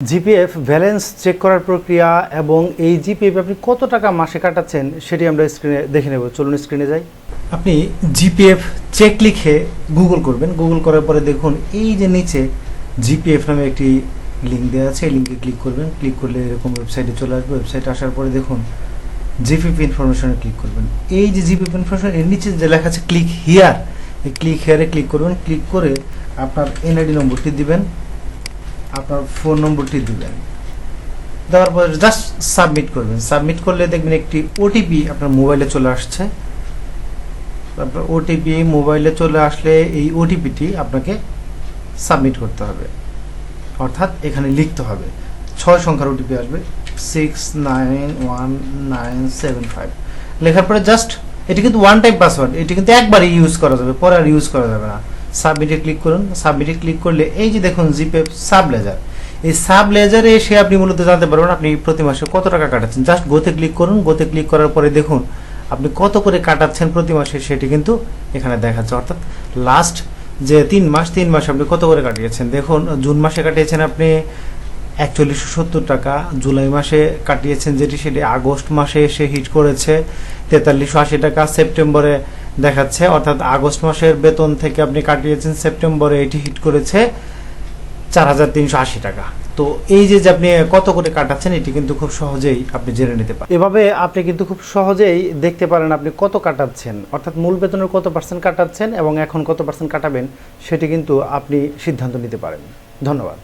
GPF balance check করার প্রক্রিয়া এবং এই জিপিএফ আপনি কত টাকা মাসে কাটাচ্ছেন সেটি আমরা স্ক্রিনে দেখে নেব। চলুন স্ক্রিনে যাই। আপনি জিপিএফ চেক লিখে গুগল করবেন। গুগল করার পরে দেখুন এই যে নিচে জিপিএফ নামে একটি লিঙ্ক দেওয়া আছে। এই লিঙ্কে ক্লিক করবেন। ক্লিক করলে এরকম ওয়েবসাইটে চলে আসবে। ওয়েবসাইটে আসার পরে দেখুন জিপিএফ ইনফরমেশনে ক্লিক করবেন। এই যে জিপিএফ ইনফরমেশন, এর নিচে যে লেখা আছে ক্লিক হিয়ার, এই ক্লিক হিয়ারে ক্লিক করবেন। ক্লিক করে আপনার এনআইডি নম্বরটি দিবেন। আপনার ফোন নম্বরটি দিবেন। দেওয়ার পর জাস্ট সাবমিট করবেন। সাবমিট করলে দেখবেন একটি ওটিপি আপনার মোবাইলে চলে আসছে। তারপর ওটিপি মোবাইলে চলে আসলে এই ওটিপিটি আপনাকে সাবমিট করতে হবে। অর্থাৎ এখানে লিখতে হবে। ছয় সংখ্যার ওটিপি আসবে। Six nine one nine seven five লেখার পরে জাস্ট এটি কিন্তু ওয়ান টাইম পাসওয়ার্ড এটি কিন্তু একবারই ইউজ করা যাবে, পরে আর ইউজ করা যাবে না। সাবমিটে ক্লিক করুন। সাবমিটে ক্লিক করলে এই যে দেখুন জিপে সাব লেজার এই সাব লেজারে এসে আপনি মূলত জানতে পারবেন আপনি প্রতি মাসে কত টাকা কাটাচ্ছেন। জাস্ট গোতে ক্লিক করুন। গোতে ক্লিক করার পরে দেখুন, আপনি কত করে কাটাচ্ছেন প্রতি মাসে সেটি কিন্তু এখানে দেখাচ্ছে। অর্থাৎ লাস্ট যে তিন মাস তিন মাস আপনি কত করে কাটিয়েছেন? দেখুন, জুন মাসে কাটিয়েছেন আপনি একচল্লিশশো সত্তর টাকা। জুলাই মাসে কাটিয়েছেন যেটি সেটি আগস্ট মাসে এসে হিট করেছে তেতাল্লিশশো আশি টাকা। সেপ্টেম্বরে দেখাচ্ছে, অর্থাৎ আগস্ট মাসের বেতন থেকে আপনি কাটিয়েছেন, সেপ্টেম্বরে এটি হিট করেছে চার হাজার তিনশো আশি টাকা। তো এই যে যে আপনি কত করে কাটাচ্ছেন, এটি কিন্তু খুব সহজেই আপনি জেনে নিতে পারেন। এভাবে আপনি কিন্তু খুব সহজেই দেখতে পারেন আপনি কত কাটাচ্ছেন। অর্থাৎ মূল বেতনের কত পার্সেন্ট কাটাচ্ছেন এবং এখন কত পার্সেন্ট কাটাবেন, সেটি কিন্তু আপনি সিদ্ধান্ত নিতে পারেন। ধন্যবাদ।